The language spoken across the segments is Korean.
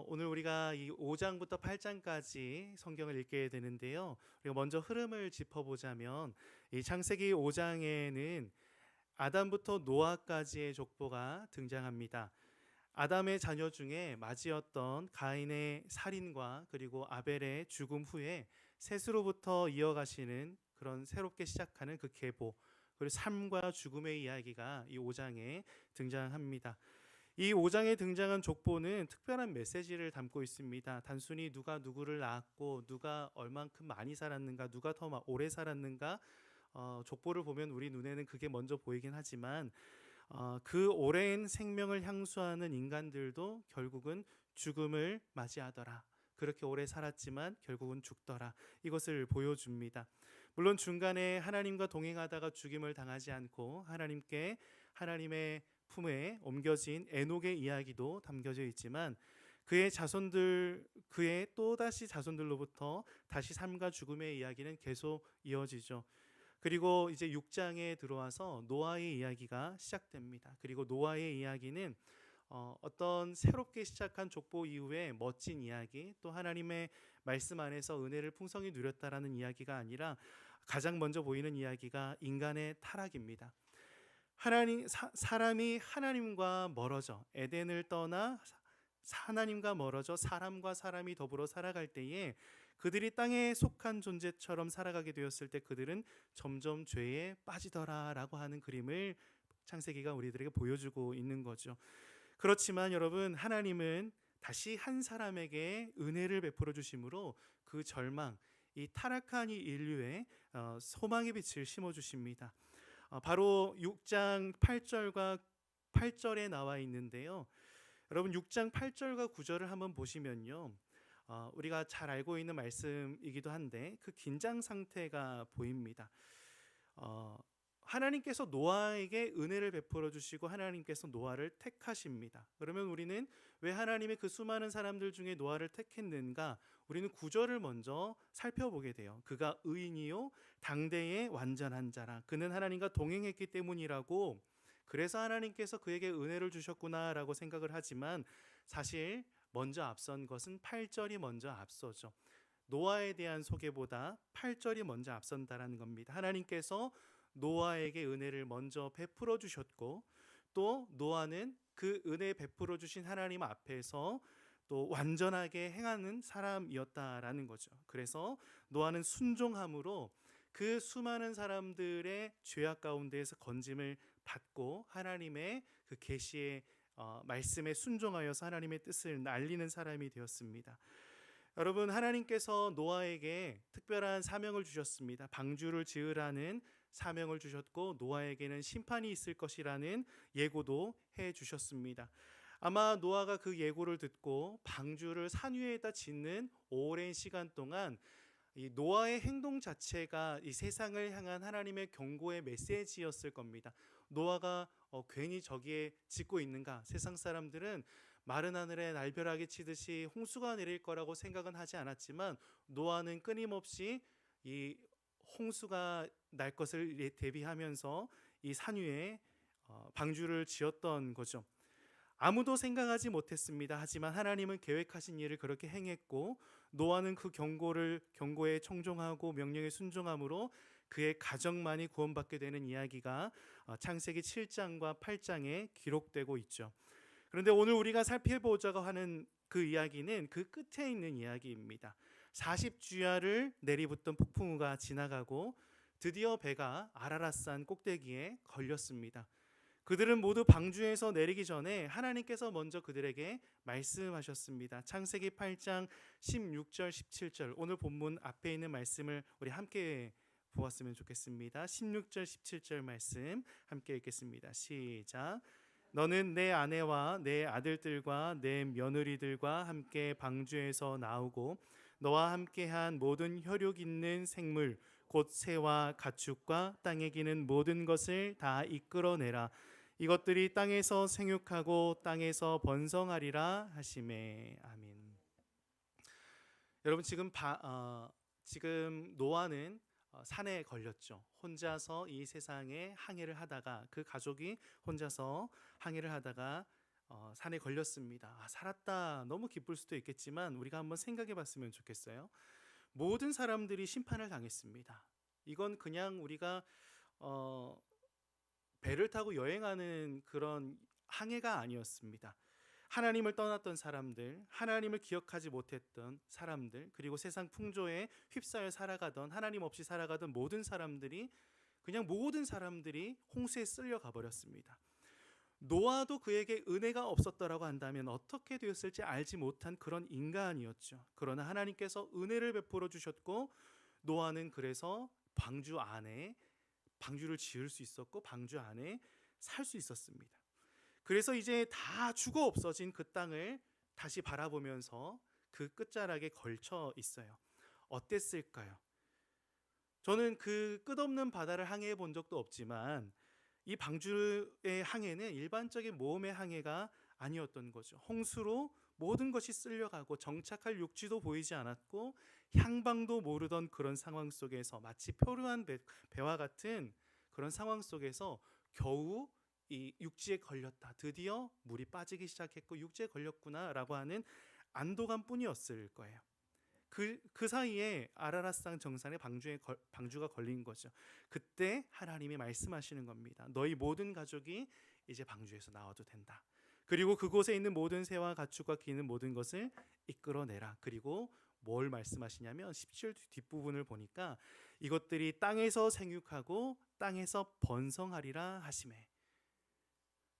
어, 오늘 우리가 이 5장부터 8장까지 성경을 읽게 되는데요. 우리가 먼저 흐름을 짚어보자면 이 창세기 5장에는 아담부터 노아까지의 족보가 등장합니다. 아담의 자녀 중에 맞이었던 가인의 살인과 그리고 아벨의 죽음 후에 셋으로부터 이어가시는 그런 새롭게 시작하는 그 계보 그리고 삶과 죽음의 이야기가 이 5장에 등장합니다. 이 5장에 등장한 족보는 특별한 메시지를 담고 있습니다. 단순히 누가 누구를 낳았고 누가 얼만큼 많이 살았는가, 누가 더 마- 오래 살았는가 어, 족보를 보면 우리 눈에는 그게 먼저 보이긴 하지만 어, 그 오랜 생명을 향수하는 인간들도 결국은 죽음을 맞이하더라. 그렇게 오래 살았지만 결국은 죽더라. 이것을 보여줍니다. 물론 중간에 하나님과 동행하다가 죽임을 당하지 않고 하나님께 하나님의 품에 옮겨진 에녹의 이야기도 담겨져 있지만 그의 자손들 그의 또 다시 자손들로부터 다시 삶과 죽음의 이야기는 계속 이어지죠. 그리고 이제 6장에 들어와서 노아의 이야기가 시작됩니다. 그리고 노아의 이야기는 어, 어떤 새롭게 시작한 족보 이후에 멋진 이야기, 또 하나님의 말씀 안에서 은혜를 풍성히 누렸다라는 이야기가 아니라 가장 먼저 보이는 이야기가 인간의 타락입니다. 하나님 사, 사람이 하나님과 멀어져 에덴을 떠나 사- 하나님과 멀어져 사람과 사람이 더불어 살아갈 때에 그들이 땅에 속한 존재처럼 살아가게 되었을 때 그들은 점점 죄에 빠지더라라고 하는 그림을 창세기가 우리들에게 보여주고 있는 거죠. 그렇지만 여러분 하나님은 다시 한 사람에게 은혜를 베풀어 주심으로 그 절망, 이 타락한 이 인류에 어, 소망의 빛을 심어 주십니다. 어, 바로 6장 8절과 8절에 나와 있는데요. 여러분 6장 8절과 9절을 한번 보시면요. 어, 우리가 잘 알고 있는 말씀이기도 한데 그 긴장 상태가 보입니다. 어, 하나님께서 노아에게 은혜를 베풀어 주시고 하나님께서 노아를 택하십니다. 그러면 우리는 왜 하나님의 그 수많은 사람들 중에 노아를 택했는가? 우리는 구절을 먼저 살펴보게 돼요. 그가 의인이요 당대의 완전한 자라. 그는 하나님과 동행했기 때문이라고 그래서 하나님께서 그에게 은혜를 주셨구나라고 생각을 하지만 사실 먼저 앞선 것은 8절이 먼저 앞서죠. 노아에 대한 소개보다 8절이 먼저 앞선다라는 겁니다. 하나님께서 노아에게 은혜를 먼저 베풀어 주셨고 또 노아는 그 은혜 베풀어 주신 하나님 앞에서 또 완전하게 행하는 사람이었다라는 거죠. 그래서 노아는 순종함으로 그 수많은 사람들의 죄악 가운데에서 건짐을 받고 하나님의 그 계시의 어, 말씀에 순종하여서 하나님의 뜻을 날리는 사람이 되었습니다. 여러분 하나님께서 노아에게 특별한 사명을 주셨습니다. 방주를 지으라는 사명을 주셨고 노아에게는 심판이 있을 것이라는 예고도 해 주셨습니다. 아마 노아가 그 예고를 듣고 방주를 산 위에다 짓는 오랜 시간 동안 이 노아의 행동 자체가 이 세상을 향한 하나님의 경고의 메시지였을 겁니다. 노아가 어, 괜히 저기에 짓고 있는가? 세상 사람들은 마른 하늘에 날벼락이 치듯이 홍수가 내릴 거라고 생각은 하지 않았지만 노아는 끊임없이 이 홍수가 날 것을 대비하면서 이 산 위에 어, 방주를 지었던 거죠. 아무도 생각하지 못했습니다. 하지만 하나님은 계획하신 일을 그렇게 행했고 노아는 그 경고를 경고에 청종하고 명령에 순종함으로 그의 가정만이 구원받게 되는 이야기가 어, 창세기 7장과 8장에 기록되고 있죠. 그런데 오늘 우리가 살펴보자고 하는 그 이야기는 그 끝에 있는 이야기입니다. 40주야를 내리붙던 폭풍우가 지나가고 드디어 배가 아라라산 꼭대기에 걸렸습니다. 그들은 모두 방주에서 내리기 전에 하나님께서 먼저 그들에게 말씀하셨습니다. 창세기 8장 16절 17절 오늘 본문 앞에 있는 말씀을 우리 함께 보았으면 좋겠습니다. 16절 17절 말씀 함께 읽겠습니다. 시작. 너는 내 아내와 내 아들들과 내 며느리들과 함께 방주에서 나오고 너와 함께한 모든 혈육 있는 생물 곧 새와 가축과 땅에 기는 모든 것을 다 이끌어내라. 이것들이 땅에서 생육하고 땅에서 번성하리라 하심에 아멘. 여러분 지금 바, 어, 지금 노아는 어, 산에 걸렸죠. 혼자서 이 세상에 항해를 하다가 그 가족이 혼자서 항해를 하다가 어, 산에 걸렸습니다. 아, 살았다. 너무 기쁠 수도 있겠지만 우리가 한번 생각해 봤으면 좋겠어요. 모든 사람들이 심판을 당했습니다. 이건 그냥 우리가 어, 배를 타고 여행하는 그런 항해가 아니었습니다. 하나님을 떠났던 사람들, 하나님을 기억하지 못했던 사람들, 그리고 세상 풍조에 휩싸여 살아가던 하나님 없이 살아가던 모든 사람들이 그냥 모든 사람들이 홍수에 쓸려 가 버렸습니다. 노아도 그에게 은혜가 없었더라고 한다면 어떻게 되었을지 알지 못한 그런 인간이었죠. 그러나 하나님께서 은혜를 베풀어 주셨고 노아는 그래서 방주 안에 방주를 지을 수 있었고 방주 안에 살 수 있었습니다. 그래서 이제 다 죽어 없어진 그 땅을 다시 바라보면서 그 끝자락에 걸쳐 있어요. 어땠을까요? 저는 그 끝없는 바다를 항해해 본 적도 없지만 이 방주의 항해는 일반적인 모험의 항해가 아니었던 거죠. 홍수로 모든 것이 쓸려가고 정착할 육지도 보이지 않았고 향방도 모르던 그런 상황 속에서 마치 표류한 배, 배와 같은 그런 상황 속에서 겨우 이 육지에 걸렸다. 드디어 물이 빠지기 시작했고 육지에 걸렸구나라고 하는 안도감뿐이었을 거예요. 그, 그 사이에 아라라상 정산에 방주에 걸, 방주가 걸린 거죠. 그때 하나님이 말씀하시는 겁니다. 너희 모든 가족이 이제 방주에서 나와도 된다. 그리고 그곳에 있는 모든 새와 가축과 기는 모든 것을 이끌어내라. 그리고 뭘 말씀하시냐면 17 뒷부분을 보니까 이것들이 땅에서 생육하고 땅에서 번성하리라 하심에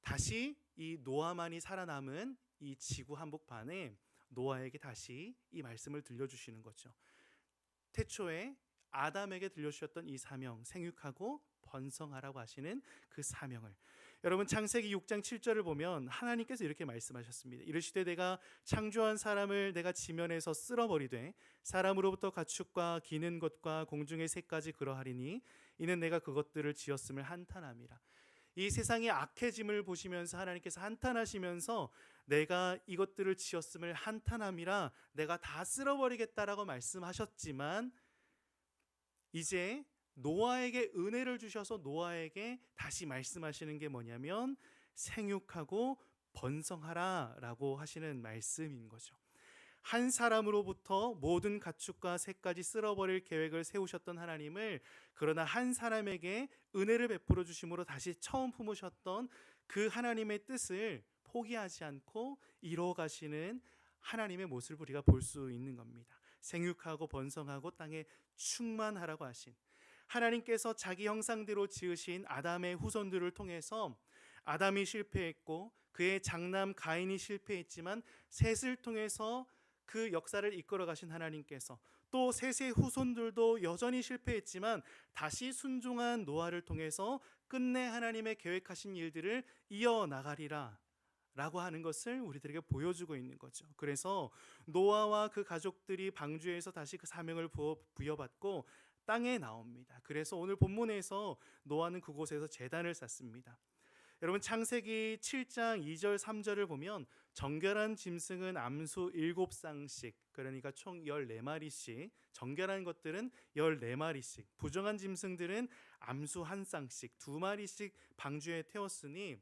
다시 이 노아만이 살아남은 이 지구 한복판에 노아에게 다시 이 말씀을 들려주시는 거죠. 태초에 아담에게 들려주셨던 이 사명, 생육하고 번성하라고 하시는 그 사명을 여러분 창세기 6장 7절을 보면 하나님께서 이렇게 말씀하셨습니다. 이르시되 내가 창조한 사람을 내가 지면에서 쓸어버리되 사람으로부터 가축과 기는 것과 공중의 새까지 그러하리니 이는 내가 그것들을 지었음을 한탄함이라. 이 세상의 악해짐을 보시면서 하나님께서 한탄하시면서 내가 이것들을 지었음을 한탄함이라 내가 다 쓸어버리겠다라고 말씀하셨지만 이제 노아에게 은혜를 주셔서 노아에게 다시 말씀하시는 게 뭐냐면 생육하고 번성하라라고 하시는 말씀인 거죠. 한 사람으로부터 모든 가축과 새까지 쓸어버릴 계획을 세우셨던 하나님을 그러나 한 사람에게 은혜를 베풀어 주심으로 다시 처음 품으셨던 그 하나님의 뜻을 포기하지 않고 이뤄 가시는 하나님의 모습을 우리가 볼 수 있는 겁니다. 생육하고 번성하고 땅에 충만하라고 하신 하나님께서 자기 형상대로 지으신 아담의 후손들을 통해서 아담이 실패했고 그의 장남 가인이 실패했지만 셋을 통해서 그 역사를 이끌어 가신 하나님께서 또 셋의 후손들도 여전히 실패했지만 다시 순종한 노아를 통해서 끝내 하나님의 계획하신 일들을 이어 나가리라 라고 하는 것을 우리들에게 보여주고 있는 거죠. 그래서 노아와 그 가족들이 방주에서 다시 그 사명을 부여받고 땅에 나옵니다. 그래서 오늘 본문에서 노아는 그곳에서 재단을 쌓습니다. 여러분 창세기 7장 2절 3절을 보면 정결한 짐승은 암수 7쌍씩 그러니까 총 14마리씩 정결한 것들은 14마리씩 부정한 짐승들은 암수 한 쌍씩 두 마리씩 방주에 태웠으니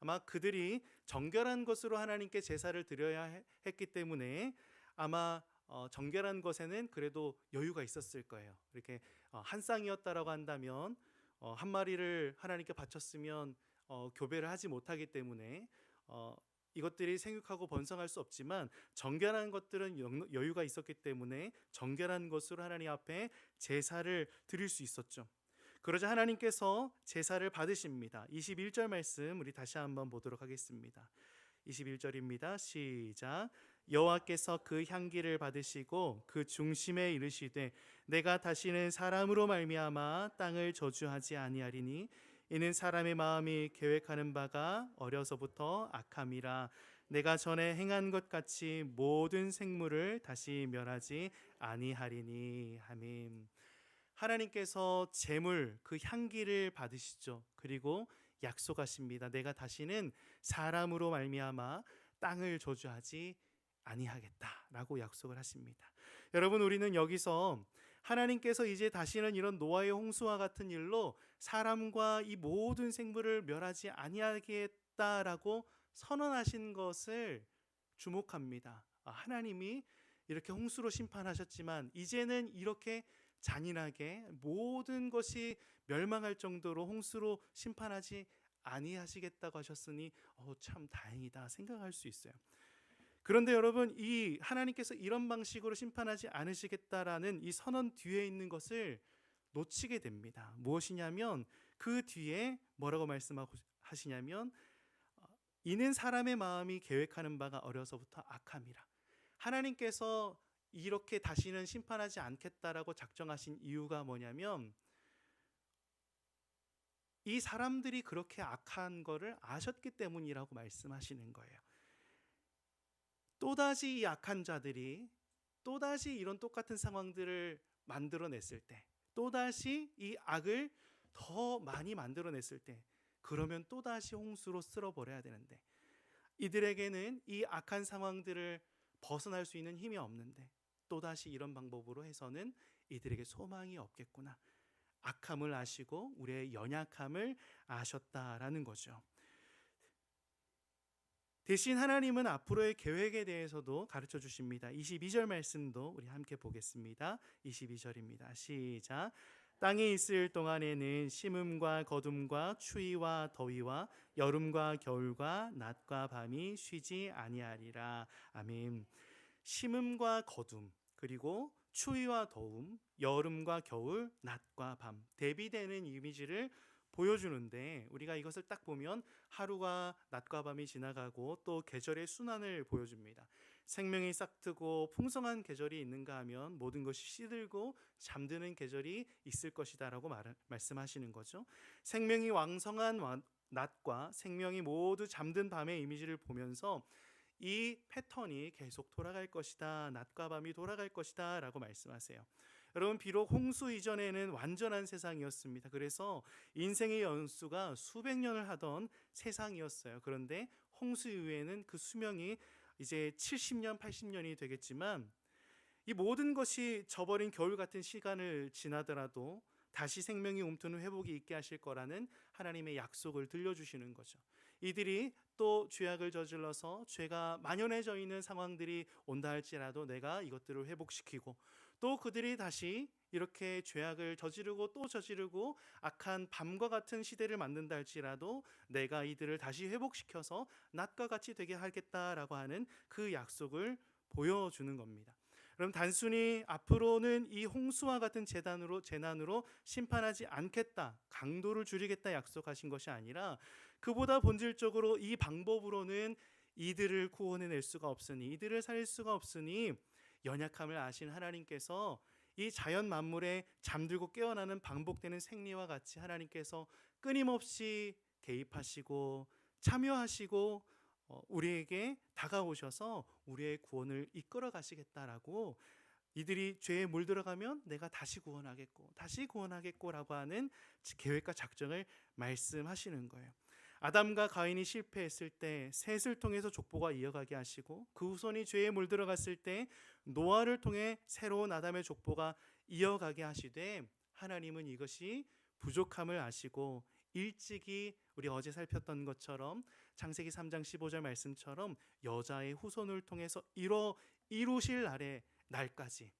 아마 그들이 정결한 것으로 하나님께 제사를 드려야 했기 때문에 아마 어, 정결한 것에는 그래도 여유가 있었을 거예요. 이렇게 어, 한 쌍이었다라고 한다면 어, 한 마리를 하나님께 바쳤으면 어, 교배를 하지 못하기 때문에 어, 이것들이 생육하고 번성할 수 없지만 정결한 것들은 여유가 있었기 때문에 정결한 것으로 하나님 앞에 제사를 드릴 수 있었죠. 그러자 하나님께서 제사를 받으십니다. 21절 말씀 우리 다시 한번 보도록 하겠습니다. 21절입니다. 시작. 여호와께서 그 향기를 받으시고 그 중심에 이르시되 내가 다시는 사람으로 말미암아 땅을 저주하지 아니하리니 이는 사람의 마음이 계획하는 바가 어려서부터 악함이라 내가 전에 행한 것 같이 모든 생물을 다시 멸하지 아니하리니 아멘. 하나님께서 재물 그 향기를 받으시죠. 그리고 약속하십니다. 내가 다시는 사람으로 말미암아 땅을 저주하지 아니하겠다라고 약속을 하십니다. 여러분 우리는 여기서 하나님께서 이제 다시는 이런 노아의 홍수와 같은 일로 사람과 이 모든 생물을 멸하지 아니하겠다라고 선언하신 것을 주목합니다. 아, 하나님이 이렇게 홍수로 심판하셨지만 이제는 이렇게 잔인하게 모든 것이 멸망할 정도로 홍수로 심판하지 아니하시겠다고 하셨으니 어, 참 다행이다 생각할 수 있어요. 그런데 여러분 이 하나님께서 이런 방식으로 심판하지 않으시겠다라는 이 선언 뒤에 있는 것을 놓치게 됩니다. 무엇이냐면 그 뒤에 뭐라고 말씀하시냐면 어, 이는 사람의 마음이 계획하는 바가 어려서부터 악함이라. 하나님께서 이렇게 다시는 심판하지 않겠다라고 작정하신 이유가 뭐냐면 이 사람들이 그렇게 악한 거를 아셨기 때문이라고 말씀하시는 거예요. 또다시 이 악한 자들이 또다시 이런 똑같은 상황들을 만들어냈을 때 또다시 이 악을 더 많이 만들어냈을 때 그러면 또다시 홍수로 쓸어버려야 되는데 이들에게는 이 악한 상황들을 벗어날 수 있는 힘이 없는데 또다시 이런 방법으로 해서는 이들에게 소망이 없겠구나. 악함을 아시고 우리의 연약함을 아셨다라는 거죠. 대신 하나님은 앞으로의 계획에 대해서도 가르쳐 주십니다. 22절 말씀도 우리 함께 보겠습니다. 22절입니다. 시작. 땅에 있을 동안에는 심음과 거둠과 추위와 더위와 여름과 겨울과 낮과 밤이 쉬지 아니하리라. 아멘. 심음과 거둠 그리고 추위와 더움, 여름과 겨울, 낮과 밤 대비되는 이미지를 보여주는데 우리가 이것을 딱 보면 하루가 낮과 밤이 지나가고 또 계절의 순환을 보여줍니다. 생명이 싹트고 풍성한 계절이 있는가 하면 모든 것이 시들고 잠드는 계절이 있을 것이다라고 말, 말씀하시는 거죠. 생명이 왕성한 와- 낮과 생명이 모두 잠든 밤의 이미지를 보면서 이 패턴이 계속 돌아갈 것이다. 낮과 밤이 돌아갈 것이다 라고 말씀하세요. 여러분 비록 홍수 이전에는 완전한 세상이었습니다. 그래서 인생의 연수가 수백 년을 하던 세상이었어요. 그런데 홍수 이후에는 그 수명이 이제 70년, 80년이 되겠지만 이 모든 것이 저버린 겨울 같은 시간을 지나더라도 다시 생명이 움트는 회복이 있게 하실 거라는 하나님의 약속을 들려주시는 거죠. 이들이 또 죄악을 저질러서 죄가 만연해져 있는 상황들이 온다 할지라도 내가 이것들을 회복시키고 또 그들이 다시 이렇게 죄악을 저지르고 또 저지르고 악한 밤과 같은 시대를 만든다 할지라도 내가 이들을 다시 회복시켜서 낮과 같이 되게 하겠다라고 하는 그 약속을 보여주는 겁니다. 그럼 단순히 앞으로는 이 홍수와 같은 재단으로 재난으로 심판하지 않겠다, 강도를 줄이겠다 약속하신 것이 아니라 그보다 본질적으로 이 방법으로는 이들을 구원해낼 수가 없으니 이들을 살릴 수가 없으니 연약함을 아신 하나님께서 이 자연 만물에 잠들고 깨어나는 반복되는 생리와 같이 하나님께서 끊임없이 개입하시고 참여하시고 어, 우리에게 다가오셔서 우리의 구원을 이끌어 가시겠다라고 이들이 죄에 물들어가면 내가 다시 구원하겠고 다시 구원하겠고라고 하는 계획과 작정을 말씀하시는 거예요. 아담과 가인이 실패했을 때 셋을 통해서 족보가 이어가게 하시고 그 후손이 죄에 물들어갔을 때 노아를 통해 새로운 아담의 족보가 이어가게 하시되 하나님은 이것이 부족함을 아시고 일찍이 우리 어제 살폈던 것처럼 창세기 3장 15절 말씀처럼 여자의 후손을 통해서 이뤄 이루실 날에 날까지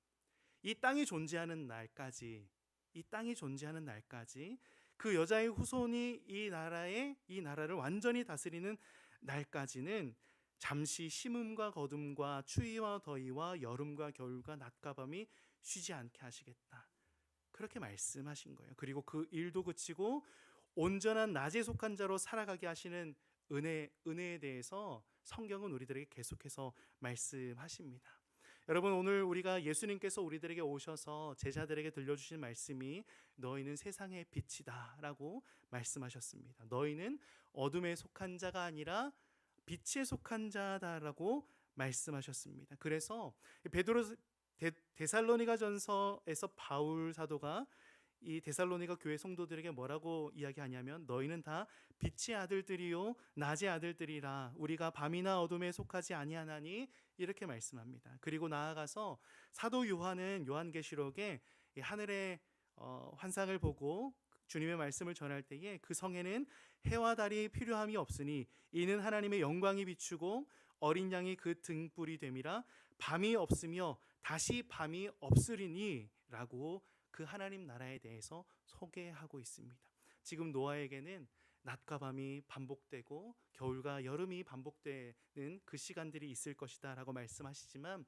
이 땅이 존재하는 날까지 이 땅이 존재하는 날까지 그 여자의 후손이 이 나라의 이 나라를 완전히 다스리는 날까지는 잠시 심음과 거둠과 추위와 더위와 여름과 겨울과 낮과 밤이 쉬지 않게 하시겠다. 그렇게 말씀하신 거예요. 그리고 그 일도 그치고 온전한 낮에 속한 자로 살아가게 하시는 은혜 은혜에 대해서 성경은 우리들에게 계속해서 말씀하십니다. 여러분 오늘 우리가 예수님께서 우리들에게 오셔서 제자들에게 들려주신 말씀이 너희는 세상의 빛이다라고 말씀하셨습니다. 너희는 어둠에 속한 자가 아니라 빛에 속한 자다라고 말씀하셨습니다. 그래서 베드로 데, 데살로니가 전서에서 바울 사도가 이 데살로니가 교회 성도들에게 뭐라고 이야기하냐면 너희는 다 빛의 아들들이요 낮의 아들들이라 우리가 밤이나 어둠에 속하지 아니하나니 이렇게 말씀합니다. 그리고 나아가서 사도 요한은 요한계시록에 이 하늘의 어, 환상을 보고 주님의 말씀을 전할 때에 그 성에는 해와 달이 필요함이 없으니 이는 하나님의 영광이 비추고 어린 양이 그 등불이 됨이라 밤이 없으며 다시 밤이 없으리니라고 그 하나님 나라에 대해서 소개하고 있습니다. 지금 노아에게는 낮과 밤이 반복되고 겨울과 여름이 반복되는 그 시간들이 있을 것이다라고 말씀하시지만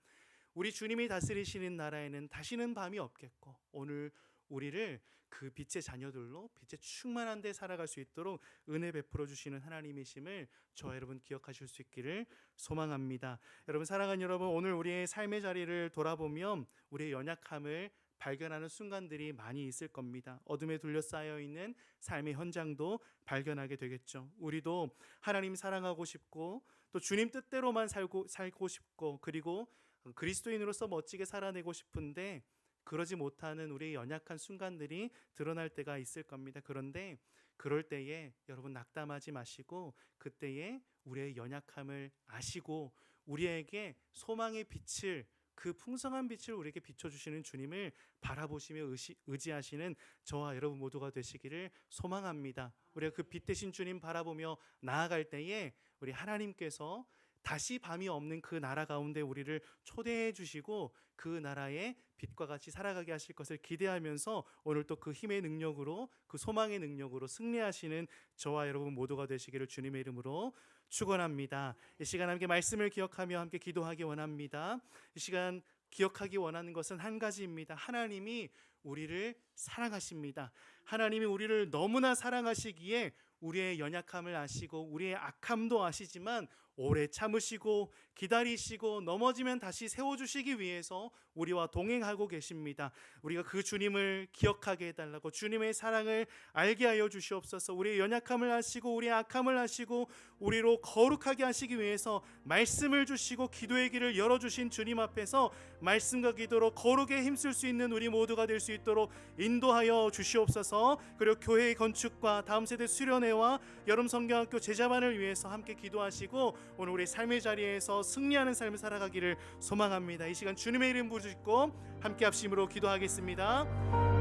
우리 주님이 다스리시는 나라에는 다시는 밤이 없겠고 오늘 우리를 그 빛의 자녀들로 빛의 충만한 데 살아갈 수 있도록 은혜 베풀어 주시는 하나님이심을 저와 여러분 기억하실 수 있기를 소망합니다. 여러분 사랑하는 여러분 오늘 우리의 삶의 자리를 돌아보면 우리의 연약함을 발견하는 순간들이 많이 있을 겁니다. 어둠에 둘러싸여 있는 삶의 현장도 발견하게 되겠죠. 우리도 하나님 사랑하고 싶고 또 주님 뜻대로만 살고 살고 싶고 그리고 그리스도인으로서 멋지게 살아내고 싶은데 그러지 못하는 우리의 연약한 순간들이 드러날 때가 있을 겁니다. 그런데 그럴 때에 여러분 낙담하지 마시고 그때에 우리의 연약함을 아시고 우리에게 소망의 빛을 그 풍성한 빛을 우리에게 비춰주시는 주님을 바라보시며 의시, 의지하시는 저와 여러분 모두가 되시기를 소망합니다. 우리가 그 빛 대신 주님 바라보며 나아갈 때에 우리 하나님께서 다시 밤이 없는 그 나라 가운데 우리를 초대해 주시고 그 나라의 빛과 같이 살아가게 하실 것을 기대하면서 오늘 또 그 힘의 능력으로 그 소망의 능력으로 승리하시는 저와 여러분 모두가 되시기를 주님의 이름으로 축원합니다. 이 시간 함께 말씀을 기억하며 함께 기도하기 원합니다. 이 시간 기억하기 원하는 것은 한 가지입니다. 하나님이 우리를 사랑하십니다. 하나님이 우리를 너무나 사랑하시기에 우리의 연약함을 아시고 우리의 악함도 아시지만 오래 참으시고 기다리시고 넘어지면 다시 세워주시기 위해서 우리와 동행하고 계십니다. 우리가 그 주님을 기억하게 해달라고 주님의 사랑을 알게 하여 주시옵소서. 우리의 연약함을 아시고 우리의 악함을 아시고 우리로 거룩하게 하시기 위해서 말씀을 주시고 기도의 길을 열어주신 주님 앞에서 말씀과 기도로 거룩에 힘쓸 수 있는 우리 모두가 될 수 있도록 인도하여 주시옵소서. 그리고 교회의 건축과 다음 세대 수련회와 여름 성경학교 제자반을 위해서 함께 기도하시고 오늘 우리 삶의 자리에서 승리하는 삶을 살아가기를 소망합니다. 이 시간 주님의 이름 부르짖고 함께 합심으로 기도하겠습니다.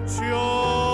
주여